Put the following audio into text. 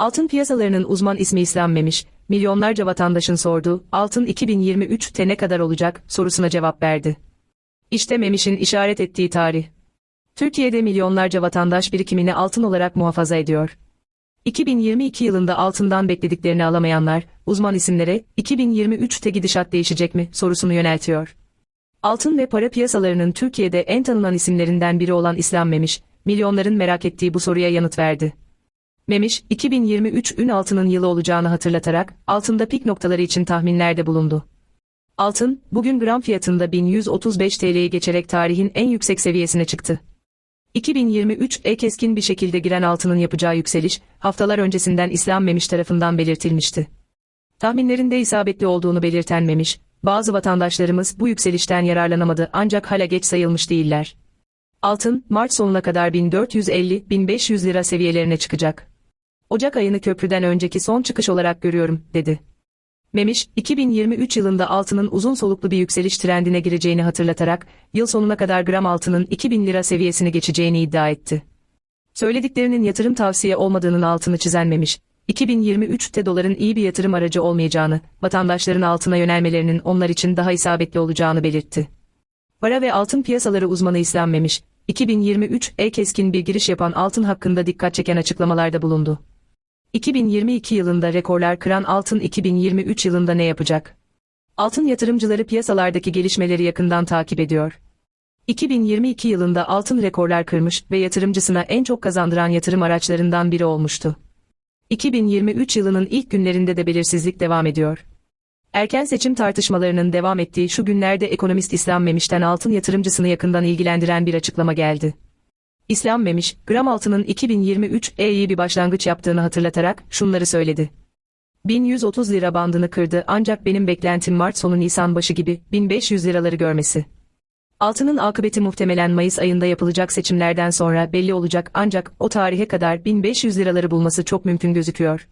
Altın piyasalarının uzman ismi İslam Memiş, milyonlarca vatandaşın sorduğu altın 2023'te ne kadar olacak sorusuna cevap verdi. İşte Memiş'in işaret ettiği tarih. Türkiye'de milyonlarca vatandaş birikimini altın olarak muhafaza ediyor. 2022 yılında altından beklediklerini alamayanlar, uzman isimlere 2023'te gidişat değişecek mi sorusunu yöneltiyor. Altın ve para piyasalarının Türkiye'de en tanınan isimlerinden biri olan İslam Memiş, milyonların merak ettiği bu soruya yanıt verdi. Memiş, 2023 ün altının yılı olacağını hatırlatarak, altında pik noktaları için tahminlerde bulundu. Altın, bugün gram fiyatında 1135 TL'yi geçerek tarihin en yüksek seviyesine çıktı. 2023'e keskin bir şekilde giren altının yapacağı yükseliş, haftalar öncesinden İslam Memiş tarafından belirtilmişti. Tahminlerinde isabetli olduğunu belirten Memiş, bazı vatandaşlarımız bu yükselişten yararlanamadı ancak hala geç sayılmış değiller. Altın, Mart sonuna kadar 1450-1500 lira seviyelerine çıkacak. Ocak ayını köprüden önceki son çıkış olarak görüyorum, dedi. Memiş, 2023 yılında altının uzun soluklu bir yükseliş trendine gireceğini hatırlatarak, yıl sonuna kadar gram altının 2000 lira seviyesini geçeceğini iddia etti. Söylediklerinin yatırım tavsiye olmadığının altını çizen Memiş, 2023'te doların iyi bir yatırım aracı olmayacağını, vatandaşların altına yönelmelerinin onlar için daha isabetli olacağını belirtti. Para ve altın piyasaları uzmanı İslam Memiş, 2023'e keskin bir giriş yapan altın hakkında dikkat çeken açıklamalarda bulundu. 2022 yılında rekorlar kıran altın 2023 yılında ne yapacak? Altın yatırımcıları piyasalardaki gelişmeleri yakından takip ediyor. 2022 yılında altın rekorlar kırmış ve yatırımcısına en çok kazandıran yatırım araçlarından biri olmuştu. 2023 yılının ilk günlerinde de belirsizlik devam ediyor. Erken seçim tartışmalarının devam ettiği şu günlerde ekonomist İslam Memiş'ten altın yatırımcısını yakından ilgilendiren bir açıklama geldi. İslam Memiş, gram altının 2023'e iyi bir başlangıç yaptığını hatırlatarak şunları söyledi. 1130 lira bandını kırdı ancak benim beklentim Mart sonu Nisan başı gibi 1500 liraları görmesi. Altının akıbeti muhtemelen Mayıs ayında yapılacak seçimlerden sonra belli olacak ancak o tarihe kadar 1500 liraları bulması çok mümkün gözüküyor.